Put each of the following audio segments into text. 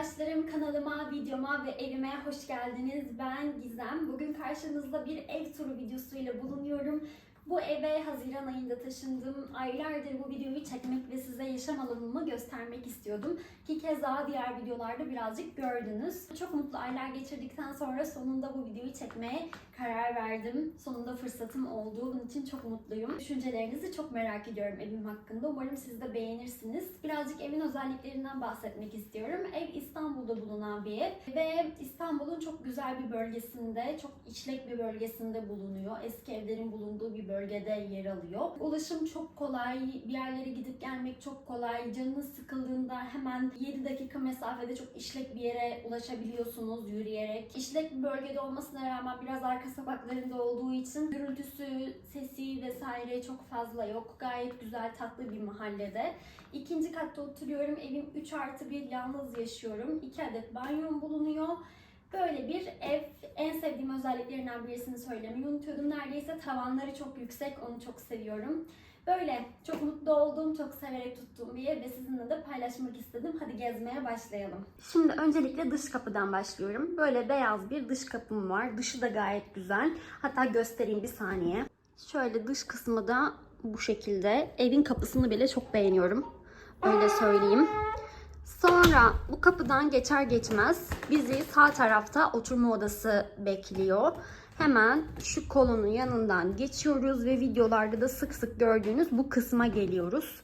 arkadaşlarım kanalıma, videoma ve evime hoş geldiniz. Ben Gizem. Bugün karşınızda bir ev turu videosuyla bulunuyorum. Bu eve Haziran ayında taşındım. Aylardır bu videoyu çekmek ve size yaşam alanımı göstermek istiyordum. Ki keza diğer videolarda birazcık gördünüz. Çok mutlu aylar geçirdikten sonra sonunda bu videoyu çekmeye karar verdim. Sonunda fırsatım oldu. Bunun için çok mutluyum. Düşüncelerinizi çok merak ediyorum evim hakkında. Umarım siz de beğenirsiniz. Birazcık evin özelliklerinden bahsetmek istiyorum. Ev İstanbul'da bulunan bir ev ve İstanbul'un çok güzel bir bölgesinde, çok içlek bir bölgesinde bulunuyor. Eski evlerin bulunduğu bir bölgede yer alıyor. Ulaşım çok kolay, bir yerlere gidip gelmek çok kolay. Canınız sıkıldığında hemen 7 dakika mesafede çok işlek bir yere ulaşabiliyorsunuz yürüyerek. İşlek bir bölgede olmasına rağmen biraz arka sokaklarında olduğu için gürültüsü, sesi vesaire çok fazla yok. Gayet güzel, tatlı bir mahallede. İkinci katta oturuyorum. Evim 3 artı 1 yalnız yaşıyorum. 2 adet banyom bulunuyor. Böyle bir ev. En sevdiğim özelliklerinden birisini söylemeyi unutuyordum. Neredeyse tavanları çok yüksek. Onu çok seviyorum. Böyle çok mutlu olduğum, çok severek tuttuğum bir ev ve sizinle de paylaşmak istedim. Hadi gezmeye başlayalım. Şimdi öncelikle dış kapıdan başlıyorum. Böyle beyaz bir dış kapım var. Dışı da gayet güzel. Hatta göstereyim bir saniye. Şöyle dış kısmı da bu şekilde. Evin kapısını bile çok beğeniyorum. Öyle söyleyeyim. Sonra bu kapıdan geçer geçmez bizi sağ tarafta oturma odası bekliyor. Hemen şu kolonun yanından geçiyoruz ve videolarda da sık sık gördüğünüz bu kısma geliyoruz.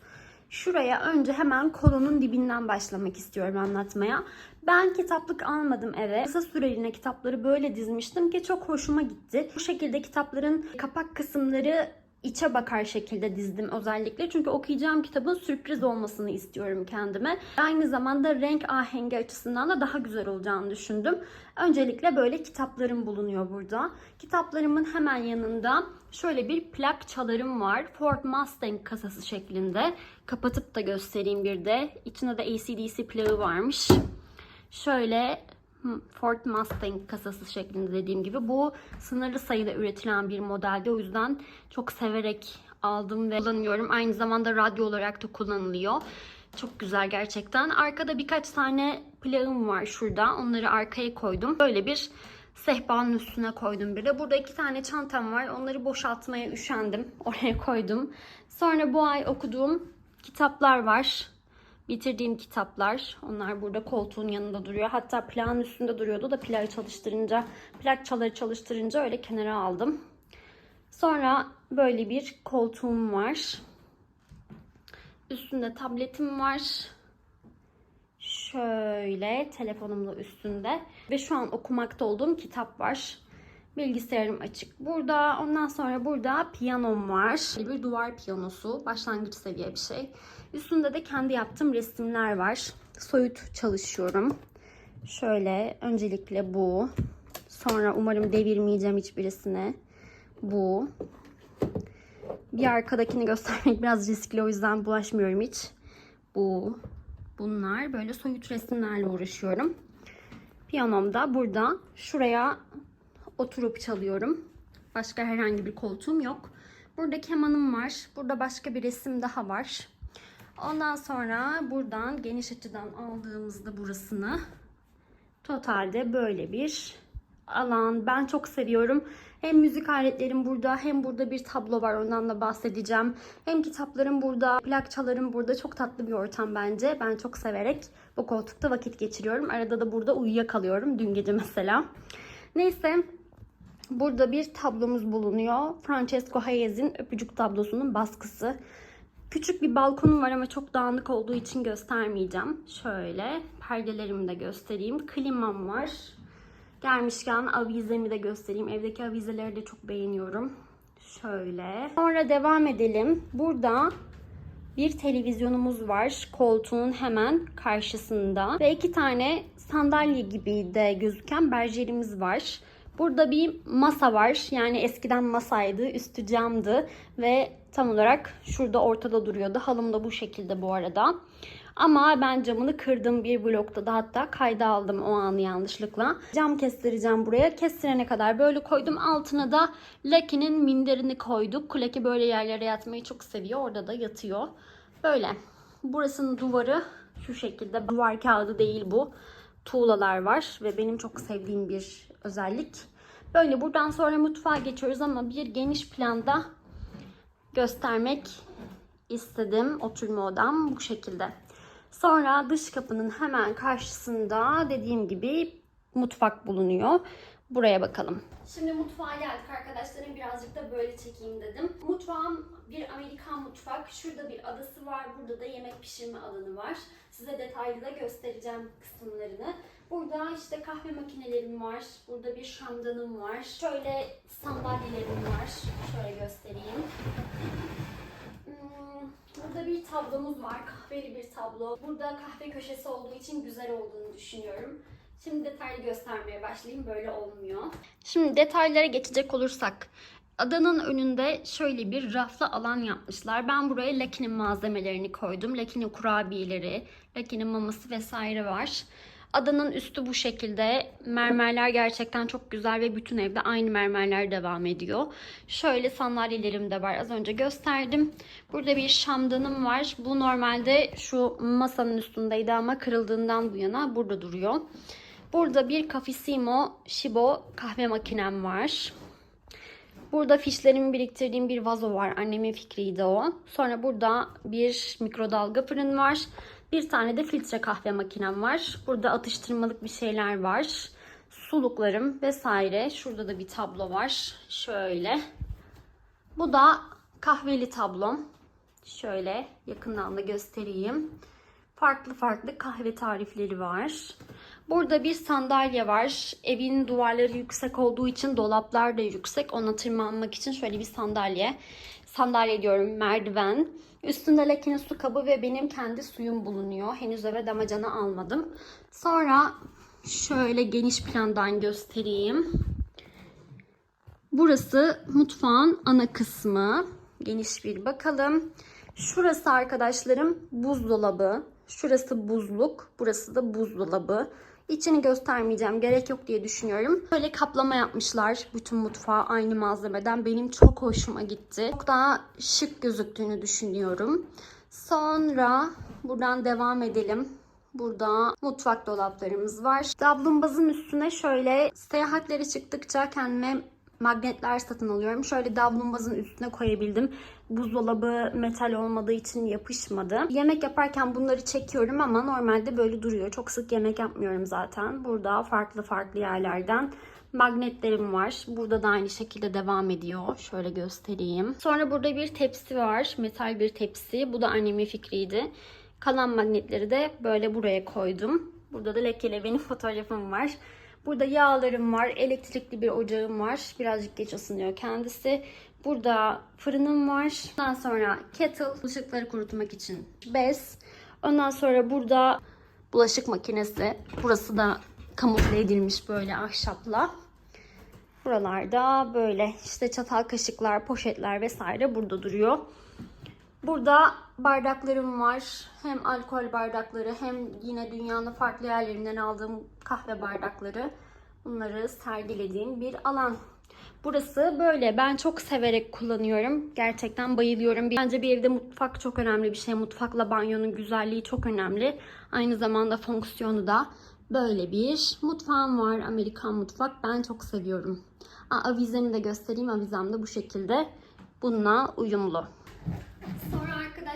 Şuraya önce hemen kolonun dibinden başlamak istiyorum anlatmaya. Ben kitaplık almadım eve. Kısa süreliğine kitapları böyle dizmiştim ki çok hoşuma gitti. Bu şekilde kitapların kapak kısımları içe bakar şekilde dizdim özellikle. Çünkü okuyacağım kitabın sürpriz olmasını istiyorum kendime. Aynı zamanda renk ahengi açısından da daha güzel olacağını düşündüm. Öncelikle böyle kitaplarım bulunuyor burada. Kitaplarımın hemen yanında şöyle bir plak çalarım var. Ford Mustang kasası şeklinde. Kapatıp da göstereyim bir de. İçinde de ACDC plağı varmış. Şöyle Ford Mustang kasası şeklinde dediğim gibi. Bu sınırlı sayıda üretilen bir modelde. O yüzden çok severek aldım ve kullanıyorum. Aynı zamanda radyo olarak da kullanılıyor. Çok güzel gerçekten. Arkada birkaç tane plağım var şurada. Onları arkaya koydum. Böyle bir sehpanın üstüne koydum bir de. Burada iki tane çantam var. Onları boşaltmaya üşendim. Oraya koydum. Sonra bu ay okuduğum kitaplar var bitirdiğim kitaplar. Onlar burada koltuğun yanında duruyor. Hatta plağın üstünde duruyordu da plağı çalıştırınca, plak çaları çalıştırınca öyle kenara aldım. Sonra böyle bir koltuğum var. Üstünde tabletim var. Şöyle telefonum da üstünde. Ve şu an okumakta olduğum kitap var. Bilgisayarım açık burada. Ondan sonra burada piyanom var. Bir duvar piyanosu. Başlangıç seviye bir şey. Üstünde de kendi yaptığım resimler var. Soyut çalışıyorum. Şöyle öncelikle bu. Sonra umarım devirmeyeceğim hiçbirisine. Bu. Bir arkadakini göstermek biraz riskli o yüzden bulaşmıyorum hiç. Bu. Bunlar böyle soyut resimlerle uğraşıyorum. Piyanom da burada. Şuraya oturup çalıyorum. Başka herhangi bir koltuğum yok. Burada kemanım var. Burada başka bir resim daha var. Ondan sonra buradan geniş açıdan aldığımızda burasını totalde böyle bir alan. Ben çok seviyorum. Hem müzik aletlerim burada hem burada bir tablo var ondan da bahsedeceğim. Hem kitaplarım burada, plakçalarım burada. Çok tatlı bir ortam bence. Ben çok severek bu koltukta vakit geçiriyorum. Arada da burada uyuyakalıyorum. Dün gece mesela. Neyse burada bir tablomuz bulunuyor. Francesco Hayez'in öpücük tablosunun baskısı. Küçük bir balkonum var ama çok dağınık olduğu için göstermeyeceğim. Şöyle perdelerimi de göstereyim. Klimam var. Gelmişken avizemi de göstereyim. Evdeki avizeleri de çok beğeniyorum. Şöyle. Sonra devam edelim. Burada bir televizyonumuz var. Koltuğun hemen karşısında. Ve iki tane sandalye gibi de gözüken berjerimiz var. Burada bir masa var. Yani eskiden masaydı. Üstü camdı. Ve tam olarak şurada ortada duruyordu. Halım da bu şekilde bu arada. Ama ben camını kırdım bir blokta da hatta kayda aldım o anı yanlışlıkla. Cam kestireceğim buraya. Kestirene kadar böyle koydum. Altına da Lucky'nin minderini koyduk. Lucky böyle yerlere yatmayı çok seviyor. Orada da yatıyor. Böyle. Burasının duvarı şu şekilde. Duvar kağıdı değil bu. tuğlalar var ve benim çok sevdiğim bir özellik. Böyle buradan sonra mutfağa geçiyoruz ama bir geniş planda göstermek istedim. Oturma odam bu şekilde. Sonra dış kapının hemen karşısında dediğim gibi mutfak bulunuyor. Buraya bakalım. Şimdi mutfağa geldik arkadaşlarım. Birazcık da böyle çekeyim dedim. Mutfağım bir Amerikan mutfak. Şurada bir adası var. Burada da yemek pişirme alanı var. Size detaylı da göstereceğim kısımlarını. Burada işte kahve makinelerim var. Burada bir şamdanım var. Şöyle sandalyelerim var. Şöyle göstereyim. Hmm, Burada bir tablomuz var. Kahveli bir tablo. Burada kahve köşesi olduğu için güzel olduğunu düşünüyorum. Şimdi detaylı göstermeye başlayayım. Böyle olmuyor. Şimdi detaylara geçecek olursak. Adanın önünde şöyle bir raflı alan yapmışlar. Ben buraya Lucky'nin malzemelerini koydum. Lucky'nin kurabiyeleri, Lucky'nin maması vesaire var. Adanın üstü bu şekilde. Mermerler gerçekten çok güzel ve bütün evde aynı mermerler devam ediyor. Şöyle sandalyelerim de var. Az önce gösterdim. Burada bir şamdanım var. Bu normalde şu masanın üstündeydi ama kırıldığından bu yana burada duruyor. Burada bir Cafissimo Shibo kahve makinem var. Burada fişlerimi biriktirdiğim bir vazo var. Annemin fikriydi o. Sonra burada bir mikrodalga fırın var. Bir tane de filtre kahve makinem var. Burada atıştırmalık bir şeyler var. Suluklarım vesaire. Şurada da bir tablo var. Şöyle. Bu da kahveli tablom. Şöyle yakından da göstereyim. Farklı farklı kahve tarifleri var. Burada bir sandalye var. Evin duvarları yüksek olduğu için dolaplar da yüksek. Ona tırmanmak için şöyle bir sandalye. Sandalye diyorum merdiven. Üstünde Lucky'nin su kabı ve benim kendi suyum bulunuyor. Henüz eve damacana almadım. Sonra şöyle geniş plandan göstereyim. Burası mutfağın ana kısmı. Geniş bir bakalım. Şurası arkadaşlarım buzdolabı. Şurası buzluk. Burası da buzdolabı. İçini göstermeyeceğim. Gerek yok diye düşünüyorum. Böyle kaplama yapmışlar bütün mutfağı aynı malzemeden. Benim çok hoşuma gitti. Çok daha şık gözüktüğünü düşünüyorum. Sonra buradan devam edelim. Burada mutfak dolaplarımız var. Davlumbazın üstüne şöyle seyahatlere çıktıkça kendime magnetler satın alıyorum. Şöyle davlumbazın üstüne koyabildim. Buzdolabı metal olmadığı için yapışmadı. Yemek yaparken bunları çekiyorum ama normalde böyle duruyor. Çok sık yemek yapmıyorum zaten. Burada farklı farklı yerlerden magnetlerim var. Burada da aynı şekilde devam ediyor. Şöyle göstereyim. Sonra burada bir tepsi var. Metal bir tepsi. Bu da annemin fikriydi. Kalan magnetleri de böyle buraya koydum. Burada da lekeli benim fotoğrafım var. Burada yağlarım var. Elektrikli bir ocağım var. Birazcık geç ısınıyor kendisi. Burada fırınım var. Ondan sonra kettle, bulaşıkları kurutmak için bez. Ondan sonra burada bulaşık makinesi. Burası da kamufle edilmiş böyle ahşapla. Buralarda böyle işte çatal kaşıklar, poşetler vesaire burada duruyor. Burada bardaklarım var. Hem alkol bardakları hem yine dünyanın farklı yerlerinden aldığım kahve bardakları. Bunları sergilediğim bir alan. Burası böyle. Ben çok severek kullanıyorum. Gerçekten bayılıyorum. Bence bir evde mutfak çok önemli bir şey. Mutfakla banyonun güzelliği çok önemli. Aynı zamanda fonksiyonu da böyle bir mutfağım var. Amerikan mutfak. Ben çok seviyorum. Aa, avizemi de göstereyim. Avizem de bu şekilde. Bununla uyumlu.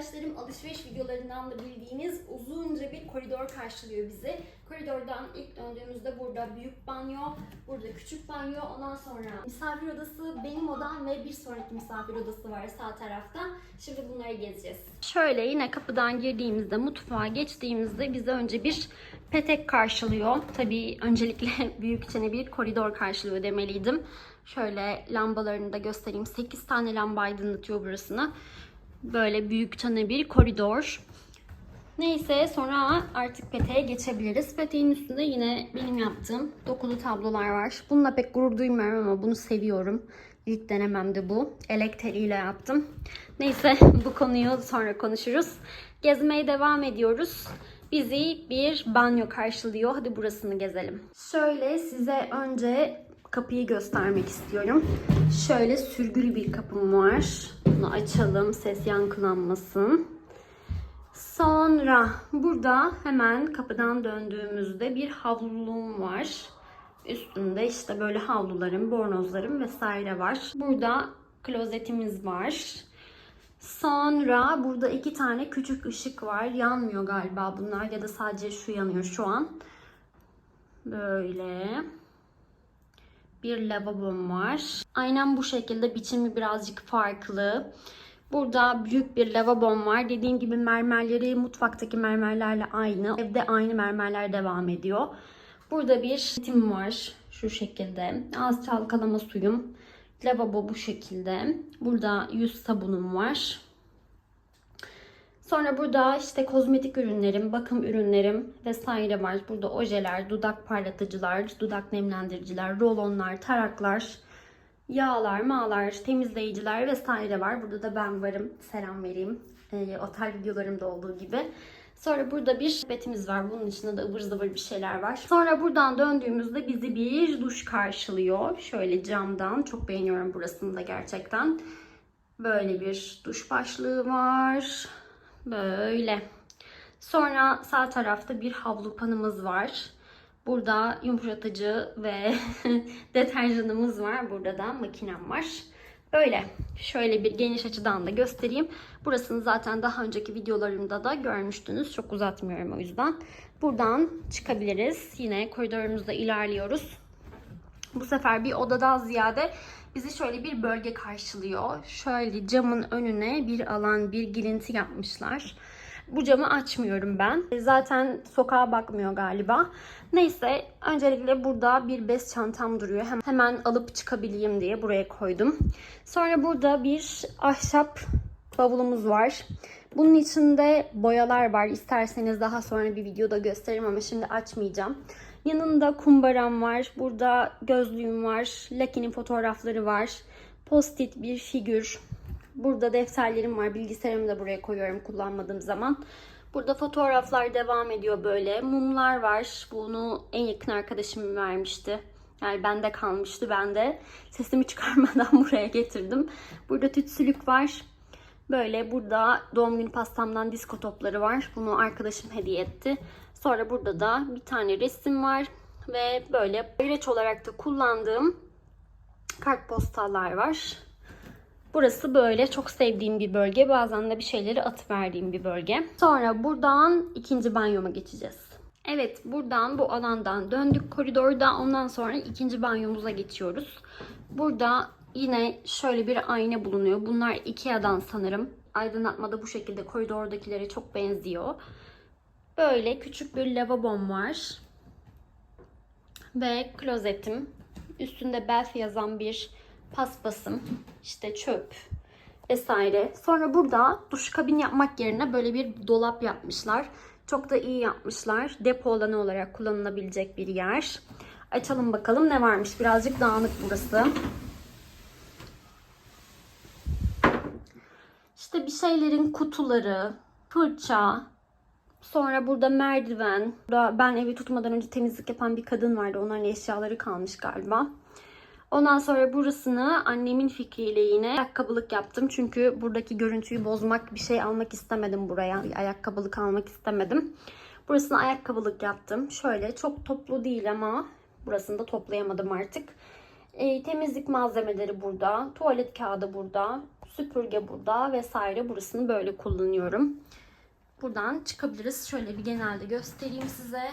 Arkadaşlarım alışveriş videolarından da bildiğiniz uzunca bir koridor karşılıyor bizi. Koridordan ilk döndüğümüzde burada büyük banyo, burada küçük banyo, ondan sonra misafir odası, benim odam ve bir sonraki misafir odası var sağ tarafta. Şimdi bunları gezeceğiz. Şöyle yine kapıdan girdiğimizde mutfağa geçtiğimizde bize önce bir petek karşılıyor. Tabii öncelikle büyükçe bir koridor karşılıyor demeliydim. Şöyle lambalarını da göstereyim. 8 tane lamba aydınlatıyor burasını. Böyle büyük tane bir koridor. Neyse sonra artık peteğe geçebiliriz. Peteğin üstünde yine benim yaptığım dokulu tablolar var. Bununla pek gurur duymuyorum ama bunu seviyorum. İlk denemem de bu. Elektriğiyle yaptım. Neyse bu konuyu sonra konuşuruz. Gezmeye devam ediyoruz. Bizi bir banyo karşılıyor. Hadi burasını gezelim. Şöyle size önce kapıyı göstermek istiyorum. Şöyle sürgülü bir kapım var. Bunu açalım ses yankılanmasın. Sonra burada hemen kapıdan döndüğümüzde bir havluluğum var. Üstünde işte böyle havlularım, bornozlarım vesaire var. Burada klozetimiz var. Sonra burada iki tane küçük ışık var. Yanmıyor galiba bunlar ya da sadece şu yanıyor şu an. Böyle bir lavabom var. Aynen bu şekilde biçimi birazcık farklı. Burada büyük bir lavabom var. Dediğim gibi mermerleri mutfaktaki mermerlerle aynı. Evde aynı mermerler devam ediyor. Burada bir tim var şu şekilde. Az çalkalama suyum. Lavabo bu şekilde. Burada yüz sabunum var. Sonra burada işte kozmetik ürünlerim, bakım ürünlerim vesaire var. Burada ojeler, dudak parlatıcılar, dudak nemlendiriciler, rolonlar, taraklar, yağlar, mağlar, temizleyiciler vesaire var. Burada da ben varım. Selam vereyim. Ee, otel videolarımda olduğu gibi. Sonra burada bir betimiz var. Bunun içinde de ıvır zıvır bir şeyler var. Sonra buradan döndüğümüzde bizi bir duş karşılıyor. Şöyle camdan. Çok beğeniyorum burasını da gerçekten. Böyle bir duş başlığı var. Böyle. Sonra sağ tarafta bir havlu panımız var. Burada yumuşatıcı ve deterjanımız var. Burada da makinem var. Böyle. Şöyle bir geniş açıdan da göstereyim. Burasını zaten daha önceki videolarımda da görmüştünüz. Çok uzatmıyorum o yüzden. Buradan çıkabiliriz. Yine koridorumuzda ilerliyoruz. Bu sefer bir odadan ziyade bizi şöyle bir bölge karşılıyor. Şöyle camın önüne bir alan, bir girinti yapmışlar. Bu camı açmıyorum ben. Zaten sokağa bakmıyor galiba. Neyse öncelikle burada bir bez çantam duruyor. Hem- Hemen alıp çıkabileyim diye buraya koydum. Sonra burada bir ahşap bavulumuz var. Bunun içinde boyalar var. İsterseniz daha sonra bir videoda gösteririm ama şimdi açmayacağım. Yanında kumbaram var. Burada gözlüğüm var. Lucky'nin fotoğrafları var. Post-it bir figür. Burada defterlerim var. Bilgisayarımı da buraya koyuyorum kullanmadığım zaman. Burada fotoğraflar devam ediyor böyle. Mumlar var. Bunu en yakın arkadaşım vermişti. Yani bende kalmıştı. Ben de sesimi çıkarmadan buraya getirdim. Burada tütsülük var. Böyle burada doğum günü pastamdan disko topları var. Bunu arkadaşım hediye etti. Sonra burada da bir tane resim var. Ve böyle bayraç olarak da kullandığım kartpostallar var. Burası böyle çok sevdiğim bir bölge. Bazen de bir şeyleri atıverdiğim bir bölge. Sonra buradan ikinci banyoma geçeceğiz. Evet buradan bu alandan döndük koridorda. Ondan sonra ikinci banyomuza geçiyoruz. Burada yine şöyle bir ayna bulunuyor. Bunlar Ikea'dan sanırım. Aydınlatma da bu şekilde koridordakilere çok benziyor. Böyle küçük bir lavabom var. Ve klozetim. Üstünde Belf yazan bir paspasım. işte çöp vesaire. Sonra burada duş kabin yapmak yerine böyle bir dolap yapmışlar. Çok da iyi yapmışlar. Depo alanı olarak kullanılabilecek bir yer. Açalım bakalım ne varmış. Birazcık dağınık burası. İşte bir şeylerin kutuları, fırça, sonra burada merdiven. Burada ben evi tutmadan önce temizlik yapan bir kadın vardı. Onların eşyaları kalmış galiba. Ondan sonra burasını annemin fikriyle yine ayakkabılık yaptım. Çünkü buradaki görüntüyü bozmak, bir şey almak istemedim buraya. Bir ayakkabılık almak istemedim. Burasını ayakkabılık yaptım. Şöyle çok toplu değil ama burasını da toplayamadım artık. E, temizlik malzemeleri burada. Tuvalet kağıdı burada. Süpürge burada vesaire. Burasını böyle kullanıyorum. Buradan çıkabiliriz. Şöyle bir genelde göstereyim size.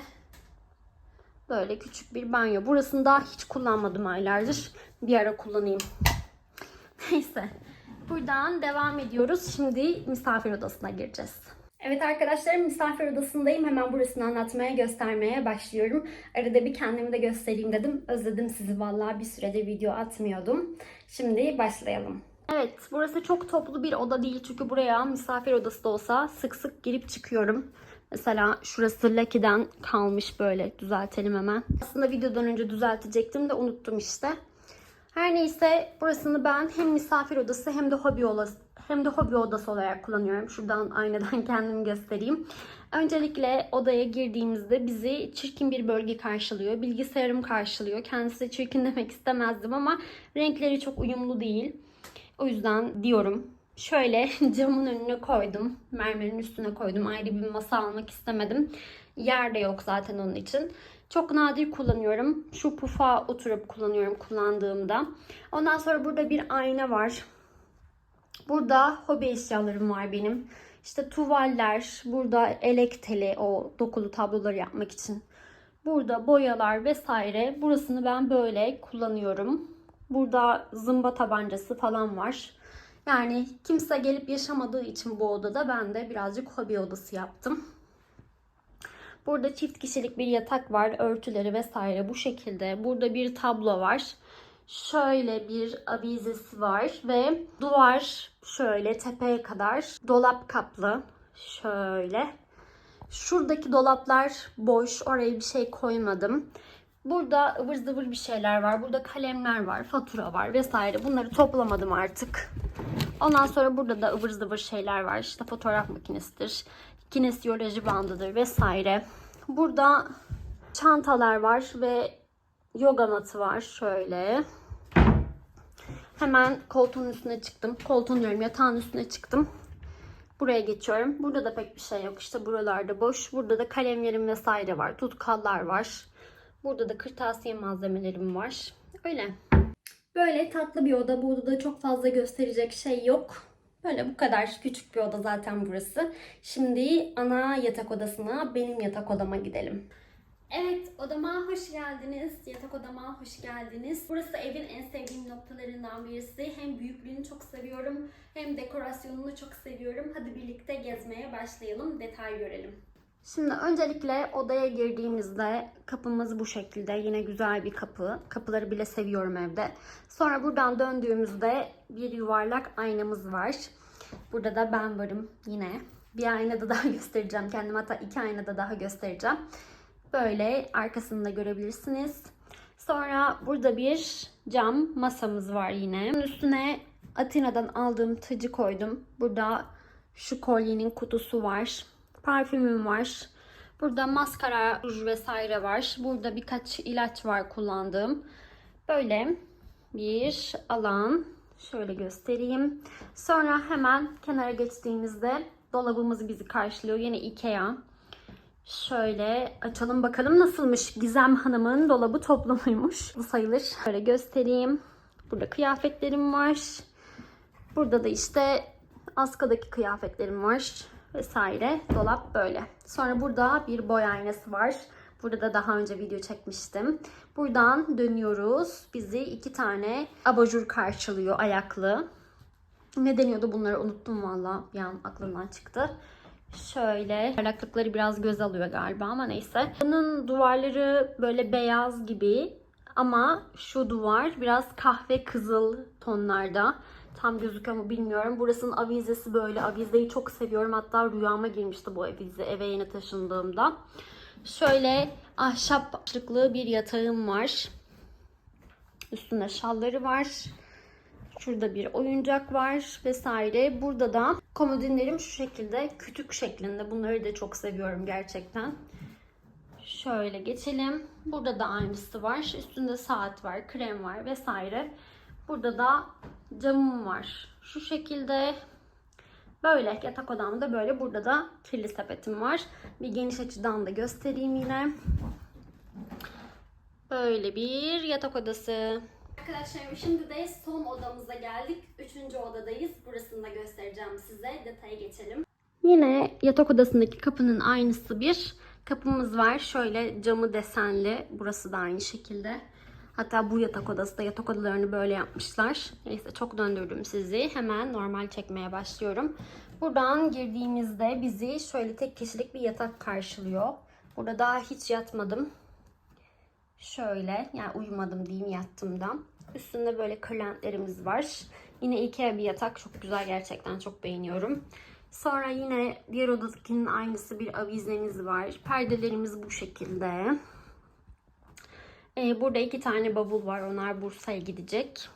Böyle küçük bir banyo. Burasını daha hiç kullanmadım aylardır. Bir ara kullanayım. Neyse. Buradan devam ediyoruz. Şimdi misafir odasına gireceğiz. Evet arkadaşlarım misafir odasındayım. Hemen burasını anlatmaya, göstermeye başlıyorum. Arada bir kendimi de göstereyim dedim. Özledim sizi vallahi bir süredir video atmıyordum. Şimdi başlayalım. Evet, burası çok toplu bir oda değil çünkü buraya misafir odası da olsa sık sık girip çıkıyorum. Mesela şurası Lucky'den kalmış böyle düzeltelim hemen. Aslında videodan önce düzeltecektim de unuttum işte. Her neyse burasını ben hem misafir odası hem de hobi odası hem de hobi odası olarak kullanıyorum. Şuradan aynadan kendimi göstereyim. Öncelikle odaya girdiğimizde bizi çirkin bir bölge karşılıyor. Bilgisayarım karşılıyor. Kendisi çirkin demek istemezdim ama renkleri çok uyumlu değil. O yüzden diyorum Şöyle camın önüne koydum. Mermerin üstüne koydum. Ayrı bir masa almak istemedim. Yer de yok zaten onun için. Çok nadir kullanıyorum. Şu pufa oturup kullanıyorum kullandığımda. Ondan sonra burada bir ayna var. Burada hobi eşyalarım var benim. İşte tuvaller, burada elek teli, o dokulu tabloları yapmak için. Burada boyalar vesaire. Burasını ben böyle kullanıyorum. Burada zımba tabancası falan var. Yani kimse gelip yaşamadığı için bu odada ben de birazcık hobi odası yaptım. Burada çift kişilik bir yatak var. Örtüleri vesaire bu şekilde. Burada bir tablo var. Şöyle bir avizesi var ve duvar şöyle tepeye kadar dolap kaplı. Şöyle. Şuradaki dolaplar boş. Oraya bir şey koymadım. Burada ıvır zıvır bir şeyler var. Burada kalemler var, fatura var vesaire. Bunları toplamadım artık. Ondan sonra burada da ıvır zıvır şeyler var. İşte fotoğraf makinesidir, kinesiyoloji bandıdır vesaire. Burada çantalar var ve yoga matı var şöyle. Hemen koltuğun üstüne çıktım. Koltuğun diyorum yatağın üstüne çıktım. Buraya geçiyorum. Burada da pek bir şey yok. İşte buralarda boş. Burada da kalemlerim vesaire var. Tutkallar var. Burada da kırtasiye malzemelerim var. Öyle. Böyle tatlı bir oda. Bu odada çok fazla gösterecek şey yok. Böyle bu kadar küçük bir oda zaten burası. Şimdi ana yatak odasına, benim yatak odama gidelim. Evet, odama hoş geldiniz. Yatak odama hoş geldiniz. Burası evin en sevdiğim noktalarından birisi. Hem büyüklüğünü çok seviyorum, hem dekorasyonunu çok seviyorum. Hadi birlikte gezmeye başlayalım, detay görelim. Şimdi öncelikle odaya girdiğimizde kapımız bu şekilde. Yine güzel bir kapı. Kapıları bile seviyorum evde. Sonra buradan döndüğümüzde bir yuvarlak aynamız var. Burada da ben varım yine. Bir aynada daha göstereceğim. Kendime hatta iki aynada daha göstereceğim. Böyle arkasını da görebilirsiniz. Sonra burada bir cam masamız var yine. Bunun üstüne Atina'dan aldığım tacı koydum. Burada şu kolyenin kutusu var. Parfümüm var. Burada maskara, ruj vesaire var. Burada birkaç ilaç var kullandığım. Böyle bir alan. Şöyle göstereyim. Sonra hemen kenara geçtiğimizde dolabımız bizi karşılıyor. Yine Ikea. Şöyle açalım bakalım nasılmış. Gizem Hanım'ın dolabı toplumuymuş. Bu sayılır. Şöyle göstereyim. Burada kıyafetlerim var. Burada da işte askadaki kıyafetlerim var vesaire. Dolap böyle. Sonra burada bir boy aynası var. Burada da daha önce video çekmiştim. Buradan dönüyoruz. Bizi iki tane abajur karşılıyor ayaklı. Ne deniyordu bunları unuttum valla. Bir an aklımdan çıktı. Şöyle parlaklıkları biraz göz alıyor galiba ama neyse. Bunun duvarları böyle beyaz gibi ama şu duvar biraz kahve kızıl tonlarda. Tam gözüküyor mu bilmiyorum. Burasının avizesi böyle. Avizeyi çok seviyorum. Hatta rüyama girmişti bu avize eve yeni taşındığımda. Şöyle ahşap başlıklı bir yatağım var. Üstünde şalları var. Şurada bir oyuncak var vesaire. Burada da komodinlerim şu şekilde kütük şeklinde. Bunları da çok seviyorum gerçekten. Şöyle geçelim. Burada da aynısı var. Üstünde saat var, krem var vesaire. Burada da camım var. Şu şekilde böyle yatak odamda böyle. Burada da kirli sepetim var. Bir geniş açıdan da göstereyim yine. Böyle bir yatak odası. Arkadaşlarım şimdi de son odamıza geldik. Üçüncü odadayız. Burasını da göstereceğim size. Detaya geçelim. Yine yatak odasındaki kapının aynısı bir kapımız var. Şöyle camı desenli. Burası da aynı şekilde. Hatta bu yatak odası da yatak odalarını böyle yapmışlar. Neyse çok döndürdüm sizi. Hemen normal çekmeye başlıyorum. Buradan girdiğimizde bizi şöyle tek kişilik bir yatak karşılıyor. Burada daha hiç yatmadım. Şöyle yani uyumadım diyeyim yattım da. Üstünde böyle kırlentlerimiz var. Yine Ikea bir yatak. Çok güzel gerçekten çok beğeniyorum. Sonra yine diğer odadakinin aynısı bir avizemiz var. Perdelerimiz bu şekilde. Ee, burada iki tane bavul var. Onlar Bursa'ya gidecek.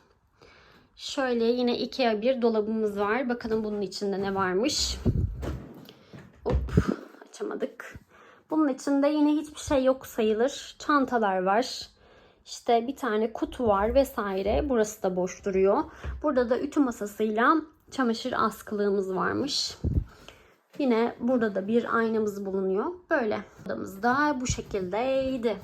Şöyle yine Ikea bir dolabımız var. Bakalım bunun içinde ne varmış. Hop açamadık. Bunun içinde yine hiçbir şey yok sayılır. Çantalar var. İşte bir tane kutu var vesaire. Burası da boş duruyor. Burada da ütü masasıyla çamaşır askılığımız varmış. Yine burada da bir aynamız bulunuyor. Böyle odamız da bu şekildeydi.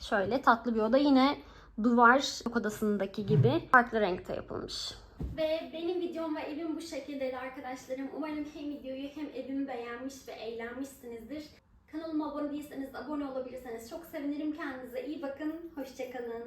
Şöyle tatlı bir oda yine duvar odasındaki gibi farklı renkte yapılmış. Ve benim videom ve evim bu şekildeydi arkadaşlarım. Umarım hem videoyu hem evimi beğenmiş ve eğlenmişsinizdir. Kanalıma abone değilseniz abone olabilirseniz çok sevinirim. Kendinize iyi bakın. Hoşçakalın.